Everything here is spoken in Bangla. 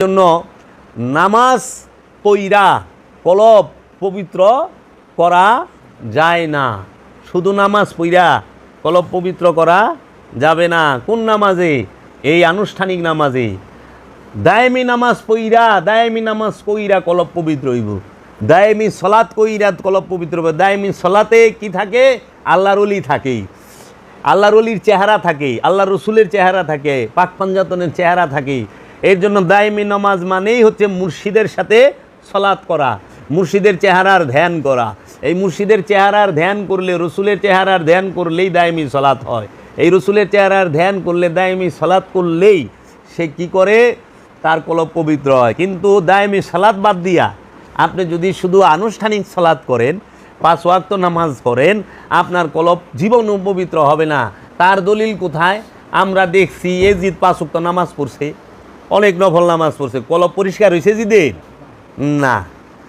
জন্য নামাজ পইরা কলব পবিত্র করা যায় না। শুধু নামাজ পইরা কলব পবিত্র করা যাবে না। কোন নামাজে? এই আনুষ্ঠানিক নামাজে। দায়েমি নামাজ পইরা, দায়েমি নামাজ কইরা কলব পবিত্র হইব। দায়েমি সলাৎ কইরা কলব পবিত্র হবে দায়েমি সলাতে কি থাকে? আল্লাহর অলি থাকেই আল্লাহর অলির চেহারা থাকে। আল্লাহ রসুলের চেহারা থাকে। পাক পাঞ্জাতনের চেহারা থাকে। এর জন্য দায়মি নামাজ মানেই হচ্ছে মুর্শিদের সাথে সলাৎ করা, মুর্শিদের চেহারার ধ্যান করা। এই মুর্শিদের চেহারার ধ্যান করলে, রসুলের চেহারার ধ্যান করলেই দায়মি সলাৎ হয়। এই রসুলের চেহারার ধ্যান করলে, দায়মি সলাৎ করলেই সে কি করে? তার কলব পবিত্র হয়। কিন্তু দায়মি সালাত বাদ দিয়া আপনি যদি শুধু আনুষ্ঠানিক সালাত করেন, পাঁচ ওয়াক্ত নামাজ করেন আপনার কলব জীবন পবিত্র হবে না। তার দলিল কোথায়? আমরা দেখছি এজিদ পাঁচ ওয়াক্ত নামাজ পড়ছে। অনেক নফল নামাজ পড়ছে কলব পরিষ্কার হয়েছে জিদের না।